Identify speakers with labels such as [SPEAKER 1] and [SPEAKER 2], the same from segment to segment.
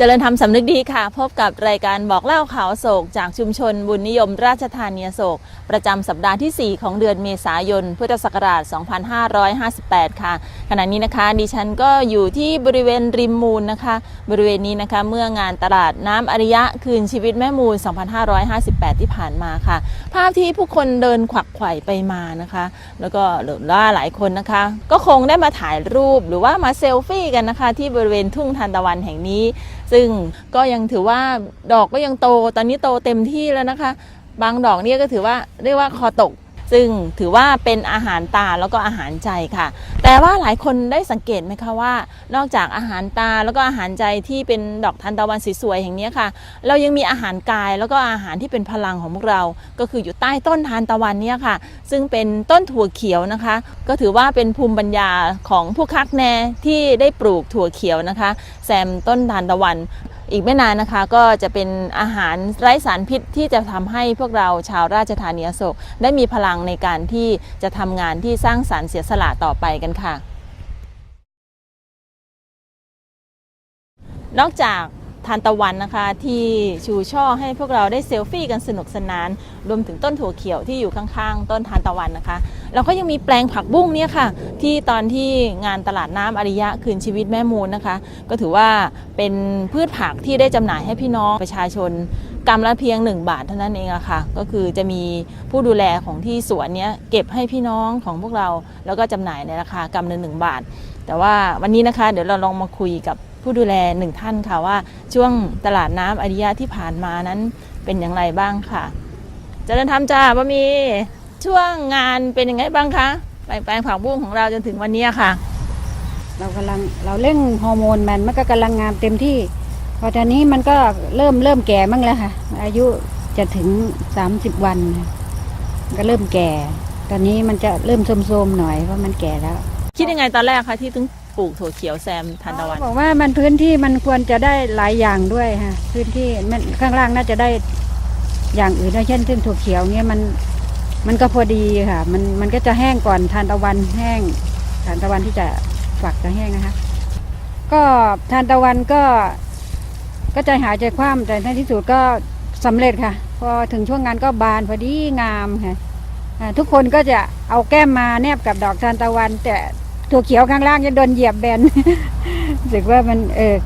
[SPEAKER 1] เจริญธรรมสำนึกดีค่ะ พบกับรายการบอกเล่าข่าวโศก จากชุมชนบุญนิยมราชธานีโศก ประจำสัปดาห์ที่ 4 ของเดือนเมษายน พุทธศักราช 2558 ค่ะ ขณะนี้นะคะดิฉันก็อยู่ที่บริเวณริมมูลนะคะ บริเวณนี้นะคะเมื่องานตลาดน้ำอริยะคืนชีวิตแม่มูล 2558 ที่ผ่านมาค่ะ ภาพที่ผู้คนเดินขวักไขว่ไปมานะคะ แล้วก็หรือว่าหลายคนนะคะ ก็คงได้มาถ่ายรูปหรือว่ามาเซลฟี่กันนะคะ ที่บริเวณทุ่งทานตะวันแห่งนี้ซึ่งก็ยังถือว่าดอกก็ยังโต ตอนนี้โตเต็มที่แล้วนะคะ บางดอกเนี่ยก็ถือว่าเรียกว่าคอตก ซึ่งถือว่าเป็นอาหารตาแล้วก็อาหารใจค่ะ แต่ว่าหลายคนได้สังเกตไหมคะว่า นอกจากอาหารตาแล้วก็อาหารใจที่เป็นดอกทานตะวันสวยๆแห่งนี้ค่ะ เรายังมีอาหารกายแล้วก็อาหารที่เป็นพลังของพวกเรา ก็คืออยู่ใต้ต้นทานตะวันเนี่ยค่ะ ซึ่งเป็นต้นถั่วเขียวนะคะ ก็ถือว่าเป็นภูมิปัญญาของผู้คักแนที่ได้ปลูกถั่วเขียวนะคะ แซมต้นทานตะวัน อีกไม่นานนะคะก็จะเป็นอาหารไร้สารพิษที่จะทำให้พวกเราชาวราชธานีอโศกได้มีพลังในการที่จะทำงานที่สร้างสารรค์เสียสละต่อไปกันค่ะ นอกจาก ทานตะวันนะคะ ที่ชูช่อให้พวกเราได้เซลฟี่กันสนุกสนาน รวมถึงต้นถั่วเขียวที่อยู่ข้างๆ ต้นทานตะวันนะคะเราก็ยังมีแปลงผักบุ้งเนี่ยค่ะ ที่ตอนที่งานตลาดน้ำอริยะคืนชีวิตแม่มูลนะคะ ก็ถือว่าเป็นพืชผักที่ได้จำหน่ายให้พี่น้องประชาชนกำละเพียง 1 บาทเท่านั้นเองอะค่ะ ก็คือจะมีผู้ดูแลของที่สวนเนี้ยเก็บให้พี่น้องของพวกเรา แล้วก็จำหน่ายในราคากำละหนึ่งบาท แต่ว่าวันนี้นะคะ เดี๋ยวเราลองมาคุยกับ ผู้ดูแลหนึ่งท่านค่ะว่าช่วงตลาดน้ำอริยะที่ผ่านมานั้นเป็นอย่างไรบ้างค่ะเจริญธรรมจ้าบะมีช่วงงานเป็นยังไงบ้างคะแปลงแปลงผักบุ้งของเราจนถึงวันนี้ค่ะ
[SPEAKER 2] เรากำลังเราเร่งฮอร์โมนมันมันก็กำลังงามเต็มที่พอตอนนี้มันก็เริ่มเริ่มแก่มั่งแล้วค่ะ อายุจะถึง 30 วันนะก็เริ่มแก่ ตอนนี้มันจะเริ่มโทรมๆหน่อยเพราะมันแก่แล้ว
[SPEAKER 1] คิดยังไงตอนแรกคะที่ต้องป ลูกถั่วเขียวแซมทานตะวัน
[SPEAKER 2] บอกว่ามันพื้นที่มันควรจะได้หลายอย่างด้วยค่ะพื้นที่มันข้างล่างน่าจะได้อย่างอื่นด้วยเช่นเช่นถั่วเขียวเนี่ยมันมันก็พอดีค่ะ มันมันก็จะแห้งก่อนทานตะวันแห้งทานตะวันที่จะฝักจะแห้งนะคะ ก็ทานตะวันก็ก็ใจหายใจคว่ำแต่ในที่สุดก็สำเร็จค่ะ พอถึงช่วงงานก็บานพอดีงามค่ะทุกคนก็จะเอาแก้มมาแนบกับดอกทานตะวัน แต่ ถั่วเขียวข้างล่างจะโดนเหยียบแบนรู้สึกว่ามันเออ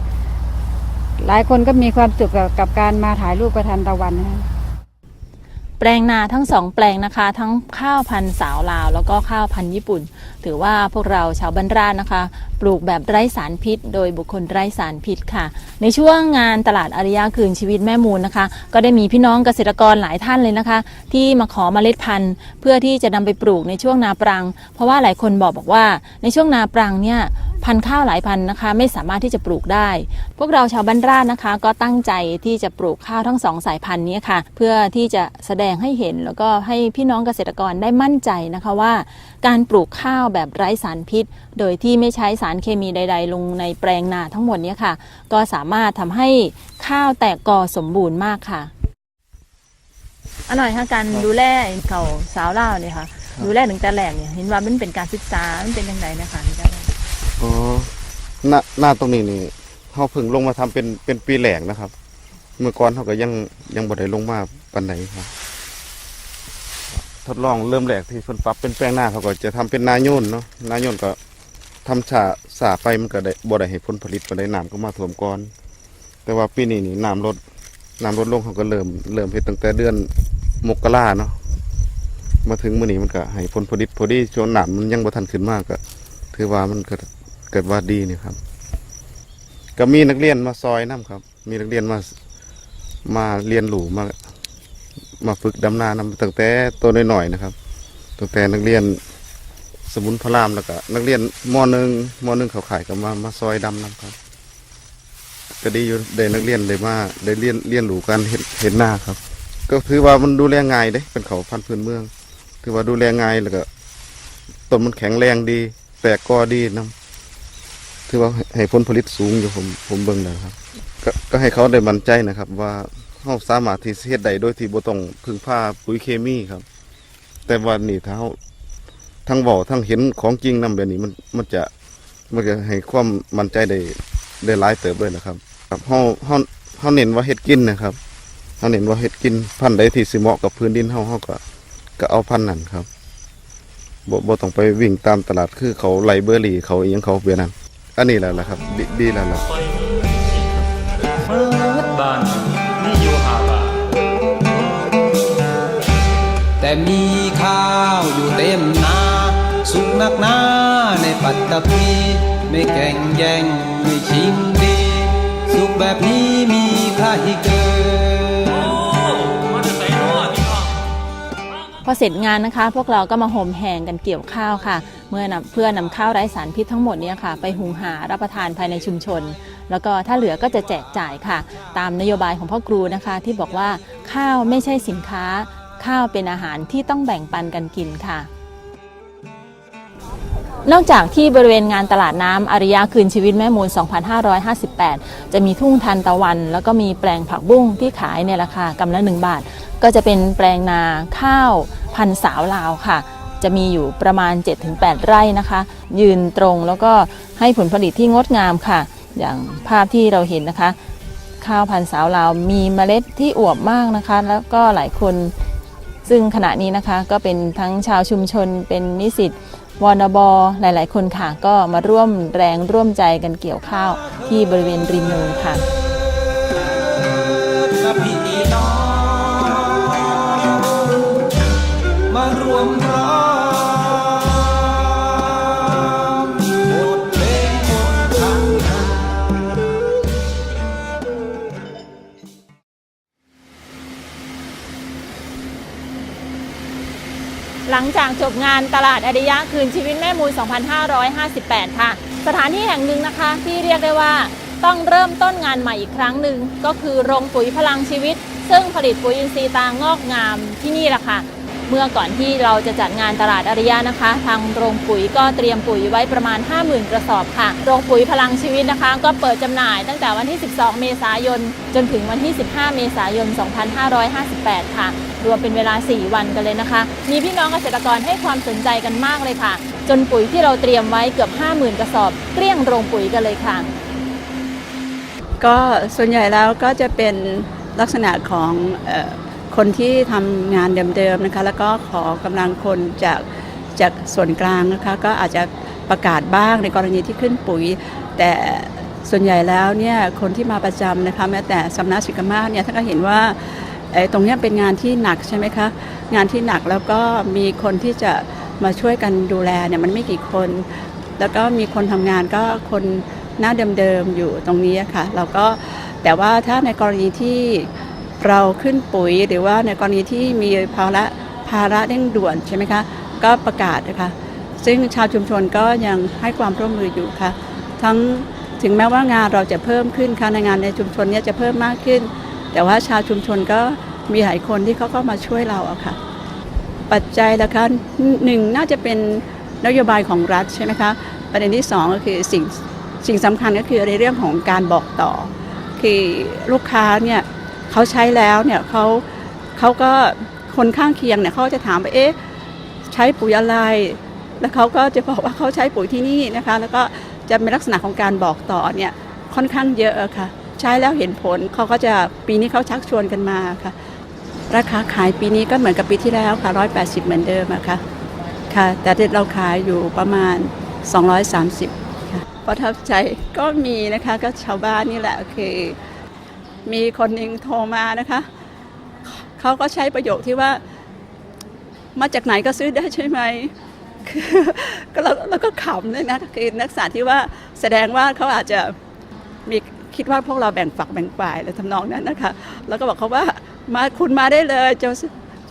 [SPEAKER 2] หลายคนก็มีความสุขกับการมาถ่ายรูปประทานตะวันนะคะ
[SPEAKER 1] แปลงนาทั้งสองแปลงนะคะ ทั้งข้าวพันธุ์สาวลาว แล้วก็ข้าวพันธุ์ญี่ปุ่น ถือว่าพวกเราชาวบ้านราชนะคะ ลูกแบบไร้สารพิษ โดยบุคคลไร้สารพิษค่ะ ในช่วงงานตลาดอาริยะคืนชีวิตแม่มูลนะคะ ก็ได้มีพี่น้องเกษตรกรหลายท่านเลยนะคะ ที่มาขอเมล็ดพันธุ์ เพื่อที่จะนำไปปลูกในช่วงนาปรัง เพราะว่าหลายคนบอกบอกว่า ในช่วงนาปรังเนี่ยพันธุ์ข้าวหลายพันธุ์นะคะ ไม่สามารถที่จะปลูกได้ พวกเราชาวบ้านราชนะคะ ก็ตั้งใจที่จะปลูกข้าวทั้งสองสายพันธุ์นี้ค่ะ เพื่อที่จะแสดงให้เห็นแล้วก็ให้พี่น้องเกษตรกรได้มั่นใจนะคะว่า การปลูกข้าวแบบไร้สารพิษ โดยที่ไม่ใช้สารเคมีใด ๆ ลงในแปลงนาทั้งหมดเนี้ค่ะ ก็สามารถทำให้ข้าวแตกกอสมบูรณ์มากค่ะ อร่อยค่ะการดูแลเขาสาวเล่าวเนี่ยค่ะ ดูแลถึงแต่แหลกเนี่ยเห็นว่ามันเป็นการศึกษามันเป็นยังไงนะคะนี่ได้
[SPEAKER 3] อ๋อหน้าหน้าตรงนี้นี่เขาเพิ่งลงมาทำเป็นเป็นปีแหลงนะครับ เมื่อก่อนเขาก็ยังยังบ่ได้ลงมาปันไหนครับทดลองเริ่มแรกที่เพิ่นปรับเป็นแปลงหน้าเขาก็จะทำเป็นนาโยนเนาะนาโยนก็ ทำฉาสาไปมันก็ได้บ่ได้ให้ผลผลิตบ่ได้น้ำก็มาท่วมก่อน แต่ว่าปีนี้นี่น้ำลดน้ำลดลงเขาก็เริ่มเริ่มเฮ็ดตั้งแต่เดือนมกราเนาะมาถึงมื้อนี้มันก็ให้ผลผลิตพอดีช่วงน้ำมันยังบ่ทันขึ้นมากก็ ถือว่ามันเกิดเกิดว่าดีนี่ครับ ก็มีนักเรียนมาซอยน้ำครับ มีนักเรียนมามาเรียนรู้มามาฝึกดำนานำตั้งแต่ตัวน้อยๆนะครับตั้งแต่นักเรียน สมุนพระรามแล้วก็นักเรียนมหนึ่งมหนึ่งเขาขายก็มามาซอยดำน้ำครับ ก็ดีอยู่ได้นักเรียนเลยมาได้เรียนเรียนรู้การเห็นเห็นหน้าครับ ก็ถือว่ามันดูแลง่ายเด้เป็นเขาพันธุ์พื้นเมือง ถือว่าดูแลง่ายแล้วก็ต้นมันแข็งแรงดี แตกกอดีนะถือว่าให้ผลผลิตสูงอยู่ผมผมเบิ่งแล้วครับก็ก็ให้เขาได้มั่นใจนะครับ ว่าเขาสามารถที่เฮ็ดได้โดยที่บ่ต้องพึ่งพาปุ๋ยเคมีครับ แต่วันนี้ถ้าเขา ทั้งเว้าทั้งเห็นของจริงนำแบบนี้มันมันจะมันจะให้ความมั่นใจได้ได้หลายเติบเลยนะครับครับเฮาเฮาเฮาเน้นว่าเฮ็ดกินนะครับเฮาเน้นว่าเฮ็ดกินพันธุ์ใดที่สิเหมาะกับพื้นดินเฮาเฮาก็ก็เอาพันธุ์นั้นครับบ่บ่ต้องไปวิ่งตามตลาดคือเขาไลเบอรี่เขาอิหยังเขาเบียนั้นอันนี้แหละล่ะครับ ดีดีแล้วล่ะ
[SPEAKER 4] เฟิดบานนี่อยู่หาบา
[SPEAKER 5] แต่มีข้าวอยู่เต็ม นักหนาในปัตตภีไม่แข่งแย่งไม่ชิงดีสุขแบบนี้มีครเกิน
[SPEAKER 4] โอ้มาจะใส่นอพี่น้อง
[SPEAKER 1] พอเสร็จงานนะคะ พวกเราก็มาโหมแหงกันเกี่ยวข้าวค่ะ เมื่อนำเพื่อนำข้าวไร้สารพิษทั้งหมดเนี้ค่ะ ไปหุงหารับประทานภายในชุมชน แล้วก็ถ้าเหลือก็จะแจกจ่ายค่ะ ตามนโยบายของพ่อครูนะคะ ที่บอกว่าข้าวไม่ใช่สินค้า ข้าวเป็นอาหารที่ต้องแบ่งปันกันกินค่ะ นอกจากที่บริเวณงานตลาดน้ำอาริยะคืนชีวิตแม่มูล 2558 จะมีทุ่งทันตะวัน แล้วก็มีแปลงผักบุ้งที่ขายในราคากำละ 1 บาท ก็จะเป็นแปลงนาข้าวพันสาวลาวค่ะ จะมีอยู่ประมาณ 7-8 ไร่นะคะ ยืนตรงแล้วก็ให้ผลผลิตที่งดงามค่ะ อย่างภาพที่เราเห็นนะคะ ข้าวพันสาวลาวมีเมล็ดที่อวบมากนะคะ แล้วก็หลายคนซึ่งขณะนี้นะคะก็เป็นทั้งชาวชุมชนเป็นนิสิต วนบหลาย ๆ คนค่ะ ก็มาร่วมแรงร่วมใจกันเกี่ยวข้าวที่บริเวณริมเนินค่ะ หลังจากจบงานตลาดอริยะคืนชีวิตแม่มูล 2558 ค่ะ สถานที่แห่งหนึ่งนะคะที่เรียกได้ว่าต้องเริ่มต้นงานใหม่อีกครั้งหนึ่งก็คือโรงปุ๋ยพลังชีวิต ซึ่งผลิตปุ๋ยอินทรีย์ตางอกงามที่นี่แหละค่ะ เมื่อก่อนที่เราจะจัดงานตลาดอริยะนะคะ ทางโรงปุ๋ยก็เตรียมปุ๋ยไว้ประมาณ 50,000 กระสอบค่ะ โรงปุ๋ยพลังชีวิตนะคะ ก็เปิดจำหน่ายตั้งแต่วันที่ 12 เมษายน จนถึงวันที่ 15 เมษายน 2558 ค่ะ รวมเป็นเวลา 4 วันกันเลยนะคะ มีพี่น้องเกษตรกรให้ความสนใจกันมากเลยค่ะ จนปุ๋ยที่เราเตรียมไว้เกือบ 50,000 กระสอบเกลี้ยงโรงปุ๋ยกันเลยค่ะ
[SPEAKER 6] ก็ส่วนใหญ่แล้วก็จะเป็นลักษณะของ คนที่ทำงานเดิมๆนะคะ แล้วก็ขอกำลังคนจากจากส่วนกลางนะคะ ก็อาจจะประกาศบ้างในกรณีที่ขึ้นปุ๋ย แต่ส่วนใหญ่แล้วเนี่ยคนที่มาประจำนะคะแม้แต่สำนักศิกมาเนี่ยท่านก็เห็นว่าเอ่อตรงเนี้ยเป็นงานที่หนักใช่ไหมคะงานที่หนักแล้วก็มีคนที่จะมาช่วยกันดูแลเนี่ยมันไม่กี่คน แล้วก็มีคนทำงานก็คนหน้าเดิมๆอยู่ตรงนี้ค่ะเราก็แต่ว่าถ้าในกรณีที่ เราขึ้นปุ๋ยหรือว่าในกรณีที่มีภาระภาระเร่งด่วนใช่ไหมคะ ก็ประกาศนะคะซึ่งชาวชุมชนก็ยังให้ความร่วมมืออยู่ค่ะ ทั้งถึงแม้ว่างานเราจะเพิ่มขึ้นค่ะในงานในชุมชนเนี้จะเพิ่มมากขึ้น แต่ว่าชาวชุมชนก็มีหลายคนที่เขาก็มาช่วยเราอะค่ะ ปัจจัยละคะหนึ่งน่าจะเป็นนโยบายของรัฐใช่ไหมคะประเด็นที่สองก็คือสิ่งสิ่งสำคัญก็คือในเรื่องของการบอกต่อ คือลูกค้าเนี่ย เขาใช้แล้วเนี่ยเขาเขาก็คนข้างเคียงเนี่ยเขาจะถามว่าเอ๊ะใช้ปุ๋ยอะไร แล้วเขาก็จะบอกว่าเขาใช้ปุ๋ยที่นี่นะคะ แล้วก็จะเป็นลักษณะของการบอกต่อเนี่ยค่อนข้างเยอะค่ะ ใช้แล้วเห็นผลเขาก็จะปีนี้เขาชักชวนกันมาค่ะ ราคาขายปีนี้ก็เหมือนกับปีที่แล้วค่ะ 180 เหมือนเดิมอะค่ะค่ะ แต่เราขายอยู่ประมาณ 230 ค่ะประทับใจก็มีนะคะก็ชาวบ้านนี่แหละคือ มีคนหนึ่งโทรมานะคะเขาก็ใช้ประโยคที่ว่า มาจากไหนก็ซื้อได้ใช่ไหมคือก็เราเราก็ขำเลยนะคือนักศึกษาที่ว่าแสดงว่าเขาอาจจะมีคิดว่าพวกเราแบ่งฝักแบ่งฝ่ายอะไรทำนองนั้นนะคะ แล้วก็บอกเขาว่ามาคุณมาได้เลยจะ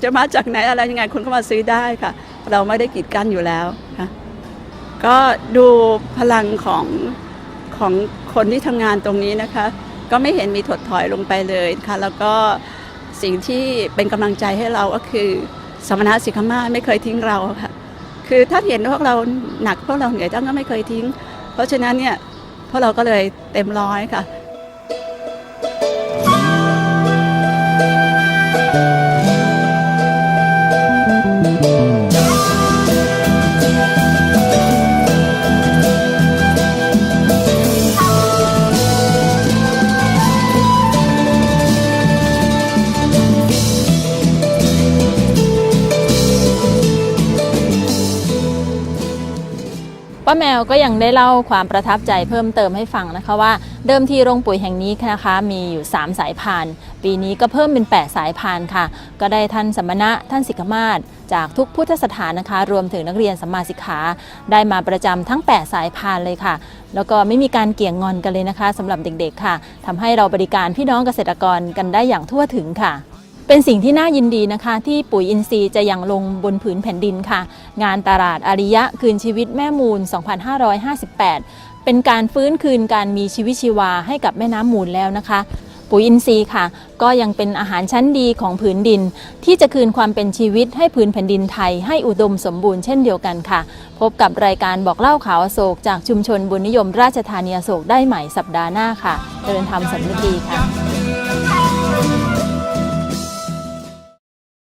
[SPEAKER 6] จะมาจากไหนอะไรยังไงคุณก็มาซื้อได้ค่ะ เราไม่ได้กีดกันอยู่แล้วค่ะก็ดูพลังของของคนที่ทำงานตรงนี้นะคะ ก็ไม่เห็นมีถดถอยลงไปเลยค่ะแล้วก็สิ่งที่เป็นกำลังใจให้เราก็คือสมณะสิกขมาไม่เคยทิ้งเราค่ะคือถ้าเห็นพวกเราหนักพวกเราเหนื่อยท่านก็ไม่เคยทิ้ง เพราะฉะนั้นเนี่ยพวกเราก็เลยเต็มร้อยค่ะา
[SPEAKER 1] แมวก็ยังได้เล่าความประทับใจเพิ่มเติมให้ฟังนะคะว่า เดิมทีโรงปุ๋ยแห่งนี้นะคะมีอยู่ 3 สายพานปีนี้ก็เพิ่มเป็น 8 สายพานค่ะ ก็ได้ท่านสมณะท่านสิกขมาศจากทุกพุทธสถานนะคะ รวมถึงนักเรียนสัมมาสิกขาได้มาประจำทั้ง 8 สายพานเลยค่ะ แล้วก็ไม่มีการเกี่ยงงอนกันเลยนะคะสำหรับเด็กๆค่ะทำให้เราบริการพี่น้องเกษตรกรกันได้อย่างทั่วถึงค่ะ เป็นสิ่งที่น่ายินดีนะคะที่ปุ๋ยอินทรีย์จะยังลงบนผืนแผ่นดินค่ะ งานตลาดอาริยะคืนชีวิตแม่มูล 2558 เป็นการฟื้นคืนการมีชีวิตชีวาให้กับแม่น้ำมูลแล้วนะคะ ปุ๋ยอินทรีย์ค่ะ ก็ยังเป็นอาหารชั้นดีของผืนดิน ที่จะคืนความเป็นชีวิตให้ผืนแผ่นดินไทยให้อุดมสมบูรณ์เช่นเดียวกันค่ะ พบกับรายการบอกเล่าข่าวโศกจากชุมชนบุญนิยมราชธานีโศกได้ใหม่สัปดาห์หน้าค่ะเจริญธรรมสำนึกดีค่ะ